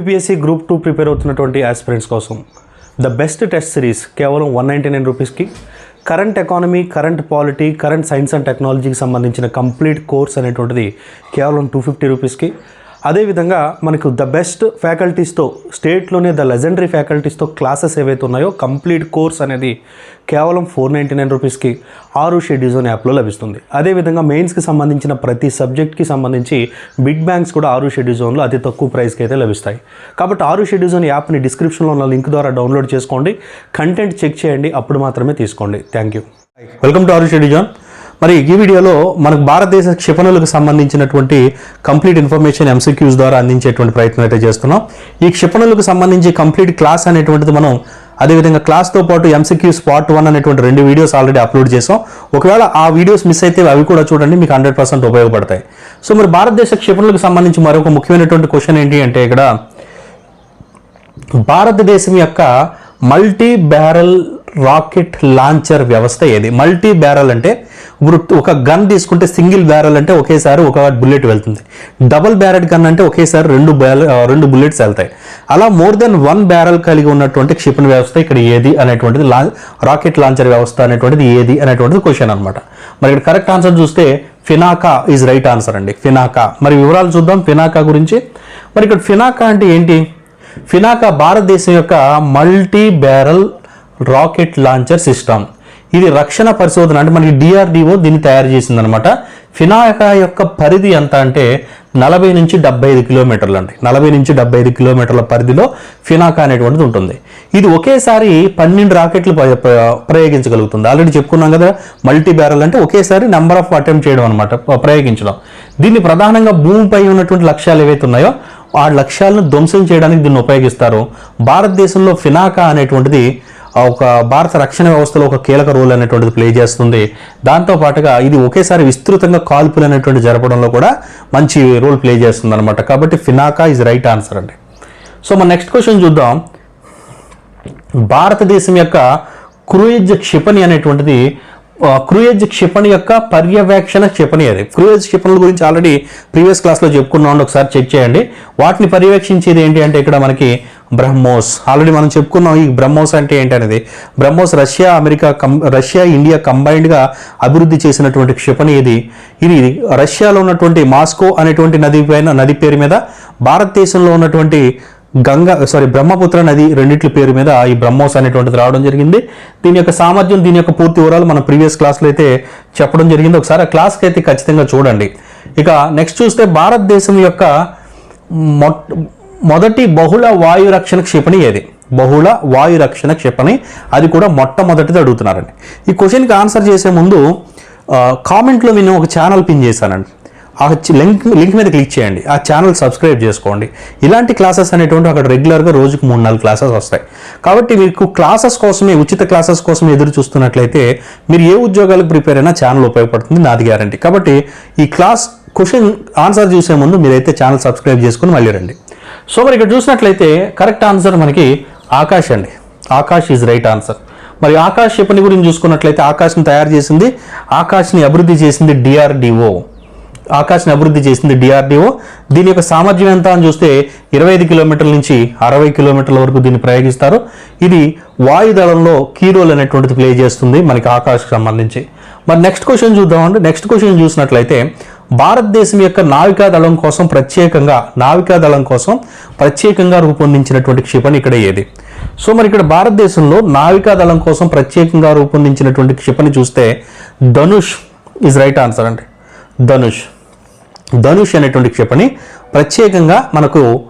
UPSC group two prepare అవుతున్నటువంటి aspirants కోసం. The best test series కేవలం వన్ నైంటీ నైన్ రూపీస్కి. Current economy current polity current science and టెక్నాలజీకి సంబంధించిన complete course అనేటువంటిది కేవలం టూ ఫిఫ్టీ రూపీస్కి. అదేవిధంగా మనకు ద బెస్ట్ ఫ్యాకల్టీస్తో స్టేట్లోనే ద లెజెండరీ ఫ్యాకల్టీస్తో క్లాసెస్ ఏవైతే ఉన్నాయో కంప్లీట్ కోర్స్ అనేది కేవలం ఫోర్ నైంటీ నైన్ రూపీస్కి ఆరు షెడ్యూల్స్ అనే యాప్లో లభిస్తుంది. అదేవిధంగా మెయిన్స్కి సంబంధించిన ప్రతి సబ్జెక్ట్కి సంబంధించి బిగ్ బ్యాంక్స్ కూడా ఆరు షెడ్యూల్ జోన్లో అతి తక్కువ ప్రైస్కి అయితే లభిస్తాయి. కాబట్టి ఆరు షెడ్యూల్ జోన్ యాప్ని డిస్క్రిప్షన్లో ఉన్న లింక్ ద్వారా డౌన్లోడ్ చేసుకోండి. కంటెంట్ చెక్ చేయండి. అప్పుడు మాత్రమే తీసుకోండి. థ్యాంక్ యూ వెల్కమ్ టు ఆరు షెడ్యూల్ జోన్. మరి ఈ వీడియోలో మనకు భారతదేశ క్షిపణులకు సంబంధించినటువంటి కంప్లీట్ ఇన్ఫర్మేషన్ ఎంసీక్యూస్ ద్వారా అందించేటువంటి ప్రయత్నం అయితే చేస్తున్నాం. ఈ క్షిపణులకు సంబంధించి కంప్లీట్ క్లాస్ అనేటువంటిది మనం అదేవిధంగా క్లాస్తో పాటు ఎంసీక్యూస్ పార్ట్ వన్ అనేటువంటి రెండు వీడియోస్ ఆల్రెడీ అప్లోడ్ చేసాం ఒకవేళ ఆ వీడియోస్ మిస్ అయితే అవి కూడా చూడండి మీకు హండ్రెడ్ పర్సెంట్ ఉపయోగపడతాయి. సో మరి భారతదేశ క్షిపణులకు సంబంధించి మరొక ముఖ్యమైనటువంటి క్వశ్చన్ ఏంటి అంటే ఇక్కడ భారతదేశం యొక్క మల్టీ బ్యారల్ రాకెట్ లాంచర్ వ్యవస్థ ఏది? మల్టీ బ్యారల్ అంటే ఒక గన్ తీసుకుంటే సింగిల్ బ్యారల్ అంటే ఒకేసారి ఒక బుల్లెట్ వెళ్తుంది. డబుల్ బ్యారెడ్ గన్ అంటే ఒకేసారి రెండు బ్యాల రెండు బుల్లెట్స్ వెళ్తాయి. అలా మోర్ దెన్ వన్ బ్యారల్ కలిగి ఉన్నటువంటి క్షిపణి వ్యవస్థ ఇక్కడ ఏది అనేటువంటిది లా రాకెట్ లాంచర్ వ్యవస్థ అనేటువంటిది ఏది అనేటువంటిది క్వశ్చన్ అనమాట మరి ఇక్కడ కరెక్ట్ ఆన్సర్ చూస్తే ఫినాకా ఈజ్ రైట్ ఆన్సర్ అండి. ఫినాకా. మరి వివరాలు చూద్దాం ఫినాకా గురించి. మరి ఇక్కడ ఫినాకా అంటే ఏంటి? ఫినాకా భారతదేశం యొక్క multi barrel rocket launcher system. ఇది రక్షణ పరిశోధన అంటే మనకి డిఆర్డిఓ దీన్ని తయారు చేసిందనమాట. ఫినాకా యొక్క పరిధి ఎంత అంటే నలభై నుంచి డెబ్బై ఐదు కిలోమీటర్లు అండి. నలభై నుంచి డెబ్బై ఐదు కిలోమీటర్ల పరిధిలో ఫినాకా అనేటువంటిది ఉంటుంది. ఇది ఒకేసారి పన్నెండు రాకెట్లు ప్రయోగించగలుగుతుంది. ఆల్రెడీ చెప్పుకున్నాం కదా మల్టీ బ్యారల్ అంటే ఒకేసారి నెంబర్ ఆఫ్ అటెంప్ట్ చేయడం అనమాట ప్రయోగించడం. దీన్ని ప్రధానంగా భూమిపై ఉన్నటువంటి లక్ష్యాలు ఏవైతే ఉన్నాయో ఆ లక్ష్యాలను ధ్వంసం చేయడానికి దీన్ని ఉపయోగిస్తారు. భారతదేశంలో ఫినాకా అనేటువంటిది ఒక భారత రక్షణ వ్యవస్థలో ఒక కీలక రోల్ అనేటువంటిది ప్లే చేస్తుంది. దాంతో పాటుగా ఇది ఒకేసారి విస్తృతంగా కాల్పులు అనేటువంటి జరపడంలో కూడా మంచి రోల్ ప్లే చేస్తుంది అనమాట కాబట్టి ఫినాకా ఈజ్ రైట్ ఆన్సర్ అండి. సో మన నెక్స్ట్ క్వశ్చన్ చూద్దాం. భారతదేశం యొక్క క్రూయిజ్ క్షిపణి అనేటువంటిది క్రూయిజ్ క్షిపణి యొక్క పర్యవేక్షణ క్షిపణి అది. క్రూయిజ్ క్షిపణుల గురించి ఆల్రెడీ ప్రీవియస్ క్లాస్లో చెప్పుకున్నాం ఒకసారి చెక్ చేయండి. వాటిని పర్యవేక్షించేది ఏంటి అంటే ఇక్కడ మనకి బ్రహ్మోస్. ఆల్రెడీ మనం చెప్పుకున్నాం ఈ బ్రహ్మోస్ అంటే ఏంటి అనేది. BrahMos Russia America cum Russia India కంబైన్డ్గా అభివృద్ధి చేసినటువంటి క్షిపణి ఇది ఇది రష్యాలో ఉన్నటువంటి మాస్కో అనేటువంటి నది పైన నది పేరు మీద భారతదేశంలో ఉన్నటువంటి గంగా సారీ బ్రహ్మపుత్ర నది రెండిట్ల పేరు మీద ఈ బ్రహ్మోస్ అనేటువంటిది రావడం జరిగింది. దీని యొక్క సామర్థ్యం దీని యొక్క పూర్తి వివరాలు మన ప్రీవియస్ క్లాస్లో అయితే చెప్పడం జరిగింది. ఒకసారి ఆ క్లాస్కి అయితే ఖచ్చితంగా చూడండి. ఇక నెక్స్ట్ చూస్తే భారతదేశం యొక్క మొదటి బహుళ వాయు రక్షణ క్షిపణి ఏది? బహుళ వాయు రక్షణ క్షిపణి. అది కూడా మొట్టమొదటిది అడుగుతున్నారండి. ఈ క్వశ్చన్కి ఆన్సర్ చేసే ముందు కామెంట్లో నేను ఒక ఛానల్ పిన్ చేశానండి. ఆ లింక్ లింక్ మీద క్లిక్ చేయండి. ఆ ఛానల్ సబ్స్క్రైబ్ చేసుకోండి. ఇలాంటి క్లాసెస్ అనేటువంటి అక్కడ రెగ్యులర్గా రోజుకు మూడు నాలుగు క్లాసెస్ వస్తాయి. కాబట్టి మీకు క్లాసెస్ కోసమే ఉచిత క్లాసెస్ కోసం ఎదురు చూస్తున్నట్లయితే మీరు ఏ ఉద్యోగాలకు ప్రిపేర్ అయినా ఛానల్ ఉపయోగపడుతుంది నాది గ్యారంటీ. కాబట్టి ఈ క్లాస్ క్వశ్చన్ ఆన్సర్ చూసే ముందు మీరైతే ఛానల్ సబ్స్క్రైబ్ చేసుకుని మళ్ళీ రండి. సో మరి ఇక్కడ చూసినట్లయితే కరెక్ట్ ఆన్సర్ మనకి ఆకాష్ అండి. Akash is right answer. మరి ఆకాష్ క్షిపణి గురించి చూసుకున్నట్లయితే ఆకాశ్ని తయారు చేసింది ఆకాశ్ని అభివృద్ధి చేసింది డిఆర్డిఓ ఆకాశ్ని అభివృద్ధి చేసింది డిఆర్డిఓ దీని యొక్క సామర్థ్యం ఎంత అని చూస్తే ఇరవై ఐదు కిలోమీటర్ల నుంచి అరవై కిలోమీటర్ల వరకు దీన్ని ప్రయోగిస్తారు. ఇది వాయుదళంలో కీ రోల్ అనేటువంటిది ప్లే చేస్తుంది మనకి ఆకాశ్కి సంబంధించి. మరి నెక్స్ట్ క్వశ్చన్ చూద్దామండి. నెక్స్ట్ క్వశ్చన్ చూసినట్లయితే భారతదేశం యొక్క నావికా దళం కోసం ప్రత్యేకంగా నావికా దళం కోసం ప్రత్యేకంగా రూపొందించినటువంటి క్షిపణి ఇక్కడ ఏది? సో మరి ఇక్కడ భారతదేశంలో నావికా దళం కోసం ప్రత్యేకంగా రూపొందించినటువంటి క్షిపణి చూస్తే ధనుష్ ఇస్ రైట్ ఆన్సర్ అండి. ధనుష్. ధనుష్ అనేటువంటి క్షిపణి ప్రత్యేకంగా మనకు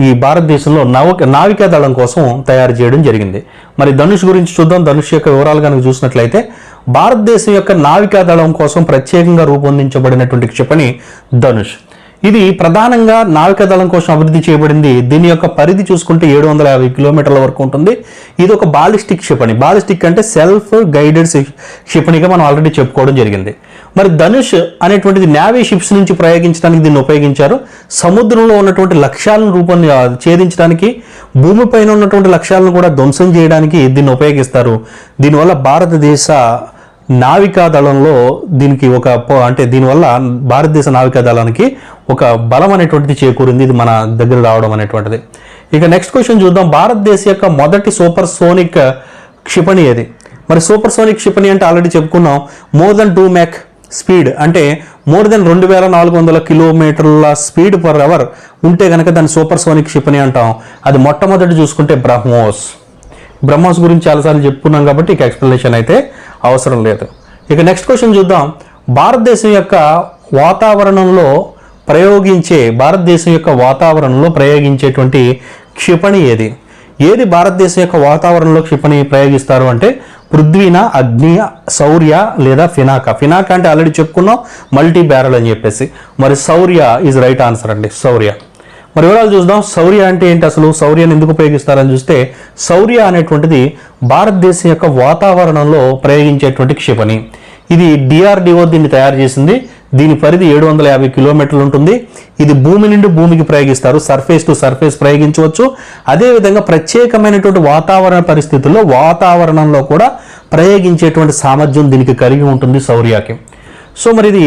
ఈ భారతదేశంలో నవ నావికా దళం కోసం తయారు చేయడం జరిగింది. మరి ధనుష్ గురించి చూద్దాం. ధనుష్ యొక్క వివరాలు కనుక చూసినట్లయితే భారతదేశం యొక్క నావికా దళం కోసం ప్రత్యేకంగా రూపొందించబడినటువంటి క్షిపణి ధనుష్. ఇది ప్రధానంగా నావికా దళం కోసం అభివృద్ధి చేయబడింది. దీని యొక్క పరిధి చూసుకుంటే ఏడు వందల యాభై కిలోమీటర్ల వరకు ఉంటుంది. ఇది ఒక బాలిస్టిక్ క్షిపణి. బాలిస్టిక్ అంటే సెల్ఫ్ గైడెడ్ క్షిపణిగా మనం ఆల్రెడీ చెప్పుకోవడం జరిగింది. మరి ధనుష్ అనేటువంటిది నేవీ షిప్స్ నుంచి ప్రయోగించడానికి దీన్ని ఉపయోగించారు. సముద్రంలో ఉన్నటువంటి లక్ష్యాలను రూపం ఛేదించడానికి భూమిపైన ఉన్నటువంటి లక్ష్యాలను కూడా ధ్వంసం చేయడానికి దీన్ని ఉపయోగిస్తారు. దీనివల్ల భారతదేశ నావికా దళంలో దీనికి ఒక పో- అంటే దీనివల్ల భారతదేశ నావికా దళానికి ఒక బలం అనేటువంటిది చేకూరింది ఇది మన దగ్గర రావడం అనేటువంటిది. ఇక నెక్స్ట్ క్వశ్చన్ చూద్దాం. భారతదేశ యొక్క మొదటి సూపర్ సోనిక్ క్షిపణి ఏది? మరి సూపర్ సోనిక్ క్షిపణి అంటే ఆల్రెడీ చెప్పుకున్నాం. More than two Mach speed అంటే మోర్ దెన్ రెండు వేల నాలుగు వందల కిలోమీటర్ల స్పీడ్ పర్ అవర్ ఉంటే కనుక దాన్ని సూపర్ సోనిక్ క్షిపణి అంటాం. అది మొట్టమొదటి చూసుకుంటే బ్రహ్మోస్. బ్రహ్మోస్ గురించి చాలాసార్లు చెప్పుకున్నాం కాబట్టి ఇక ఎక్స్ప్లెనేషన్ అయితే అవసరం లేదు. ఇక నెక్స్ట్ క్వశ్చన్ చూద్దాం. భారతదేశం యొక్క వాతావరణంలో ప్రయోగించే భారతదేశం యొక్క వాతావరణంలో ప్రయోగించేటువంటి క్షిపణి ఏది? ఏది భారతదేశం యొక్క వాతావరణంలో క్షిపణి ప్రయోగిస్తారు అంటే పృథ్వీన అగ్ని శౌర్య లేదా ఫినాక? ఫినాక అంటే ఆల్రెడీ చెప్పుకున్నాం మల్టీ బ్యారల్ అని చెప్పేసి. మరి శౌర్య ఈజ్ రైట్ ఆన్సర్ అండి శౌర్య మరి వివరాలు చూద్దాం శౌర్య అంటే ఏంటి అసలు? శౌర్యాన్ని ఎందుకు ఉపయోగిస్తారని చూస్తే శౌర్య అనేటువంటిది భారతదేశం యొక్క వాతావరణంలో ప్రయోగించేటువంటి క్షిపణి. ఇది డిఆర్డిఓ దీన్ని తయారు చేసింది దీని పరిధి ఏడు వందల యాభై కిలోమీటర్లు ఉంటుంది. ఇది భూమి నుండి భూమికి ప్రయోగిస్తారు. సర్ఫేస్ టు సర్ఫేస్ ప్రయోగించవచ్చు. అదేవిధంగా ప్రత్యేకమైనటువంటి వాతావరణ పరిస్థితుల్లో వాతావరణంలో కూడా ప్రయోగించేటువంటి సామర్థ్యం దీనికి కలిగి ఉంటుంది సౌర్యాకి. సో మరి ఇది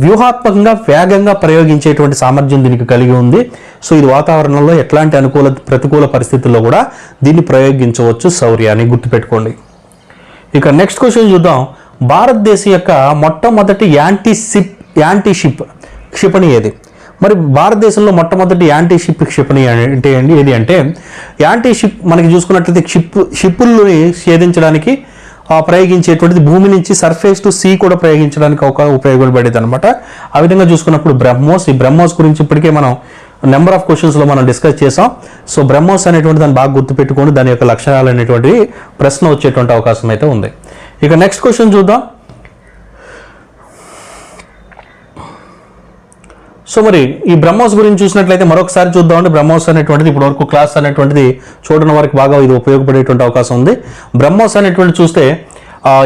వ్యూహాత్మకంగా వేగంగా ప్రయోగించేటువంటి సామర్థ్యం దీనికి కలిగి ఉంది. సో ఇది వాతావరణంలో ఎట్లాంటి అనుకూల ప్రతికూల పరిస్థితుల్లో కూడా దీన్ని ప్రయోగించవచ్చు శౌర్యాన్ని గుర్తుపెట్టుకోండి. ఇక నెక్స్ట్ క్వశ్చన్ చూద్దాం. భారతదేశం యొక్క మొట్టమొదటి యాంటీ షిప్ యాంటీ షిప్ క్షిపణి ఏది? మరి భారతదేశంలో మొట్టమొదటి యాంటీ షిప్ క్షిపణి అంటే ఏది అంటే యాంటీ షిప్ మనకి చూసుకున్నట్లయితే షిప్ షిప్పుల్ని ఛేదించడానికి ప్రయోగించేటువంటిది భూమి నుంచి సర్ఫేస్ టు సీ కూడా ప్రయోగించడానికి ఒక ఉపయోగపడేది అనమాట ఆ విధంగా చూసుకున్నప్పుడు బ్రహ్మోస్ ఈ బ్రహ్మోస్ గురించి ఇప్పటికే మనం నెంబర్ ఆఫ్ క్వశ్చన్స్లో మనం డిస్కస్ చేసాం సో బ్రహ్మోస్ అనేటువంటి దాన్ని బాగా గుర్తుపెట్టుకొని దాని యొక్క లక్షణాలు అనేటువంటి ప్రశ్న వచ్చేటువంటి అవకాశం అయితే ఉంది. ఇక నెక్స్ట్ క్వశ్చన్ చూద్దాం. సో మరి ఈ బ్రహ్మోస్ గురించి చూసినట్లయితే మరొకసారి చూద్దామండి బ్రహ్మోస్ అనేటువంటిది ఇప్పటివరకు క్లాస్ అనేటువంటిది చూడడం వరకు బాగా ఇది ఉపయోగపడేటువంటి అవకాశం ఉంది. బ్రహ్మోస్ అనేటువంటి చూస్తే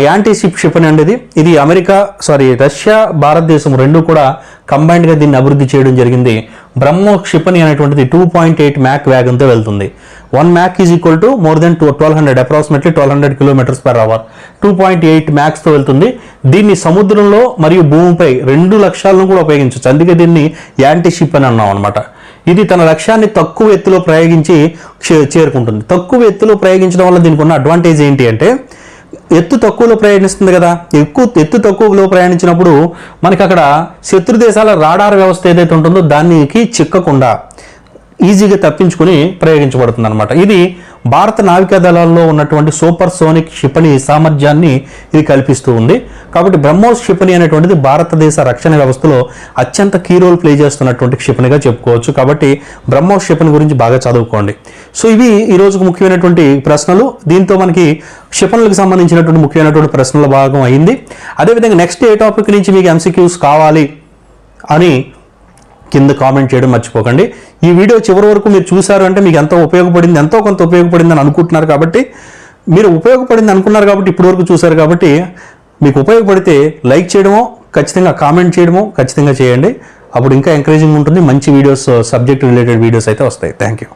యాంటీషిప్ క్షిపణి అనేది ఇది. అమెరికా సారీ రష్యా భారతదేశం రెండు కూడా కంబైన్డ్గా దీన్ని అభివృద్ధి చేయడం జరిగింది. బ్రహ్మో క్షిపణి అనేటువంటిది టూ పాయింట్ ఎయిట్ మ్యాక్ వేగంతో వెళ్తుంది. One Mach is equal to more than two twelve hundred approximately twelve hundred kilometres per hour two point eight మ్యాక్స్తో వెళ్తుంది. దీన్ని సముద్రంలో మరియు భూమిపై రెండు లక్ష్యాలను కూడా ఉపయోగించవచ్చు అందుకే దీన్ని యాంటీ షిప్ అని అన్నాం అనమాట ఇది తన లక్ష్యాన్ని తక్కువ ఎత్తులో ప్రయోగించి చే- చేరుకుంటుంది. తక్కువ ఎత్తులో ప్రయోగించడం వల్ల దీనికి ఉన్న అడ్వాంటేజ్ ఏంటి అంటే ఎత్తు తక్కువలో ప్రయాణిస్తుంది కదా. ఎక్కువ ఎత్తు తక్కువలో ప్రయాణించినప్పుడు మనకి అక్కడ శత్రు దేశాల రాడార్ వ్యవస్థ ఏదైతే ఉంటుందో దానికి చిక్కకుండా ఈజీగా తప్పించుకుని ప్రయోగించబడుతుంది అనమాట ఇది భారత నావికా దళాల్లో ఉన్నటువంటి సూపర్ సోనిక్ క్షిపణి సామర్థ్యాన్ని ఇది కల్పిస్తూ ఉంది. కాబట్టి బ్రహ్మోస్ క్షిపణి అనేటువంటిది భారతదేశ రక్షణ వ్యవస్థలో అత్యంత కీ రోల్ ప్లే చేస్తున్నటువంటి క్షిపణిగా చెప్పుకోవచ్చు. కాబట్టి బ్రహ్మోస్ క్షిపణి గురించి బాగా చదువుకోండి. సో ఇవి ఈ రోజుకు ముఖ్యమైనటువంటి ప్రశ్నలు. దీంతో మనకి క్షిపణులకు సంబంధించినటువంటి ముఖ్యమైనటువంటి ప్రశ్నల భాగం అయింది. అదేవిధంగా నెక్స్ట్ ఏ టాపిక్ నుంచి మీకు ఎంసీక్యూస్ కావాలి అని కింద కామెంట్ చేయడం మర్చిపోకండి. ఈ వీడియో చివరి వరకు మీరు చూసారు అంటే మీకు ఎంతో ఉపయోగపడింది ఎంతో కొంత ఉపయోగపడింది అని అనుకుంటున్నారు కాబట్టి మీరు ఉపయోగపడింది అనుకున్నారు కాబట్టి ఇప్పటి వరకు చూసారు కాబట్టి మీకు ఉపయోగపడితే లైక్ చేయడమో ఖచ్చితంగా కామెంట్ చేయడమో ఖచ్చితంగా చేయండి. అప్పుడు ఇంకా ఎంకరేజింగ్ ఉంటుంది మంచి వీడియోస్ సబ్జెక్ట్ రిలేటెడ్ వీడియోస్ అయితే వస్తాయి. Thank you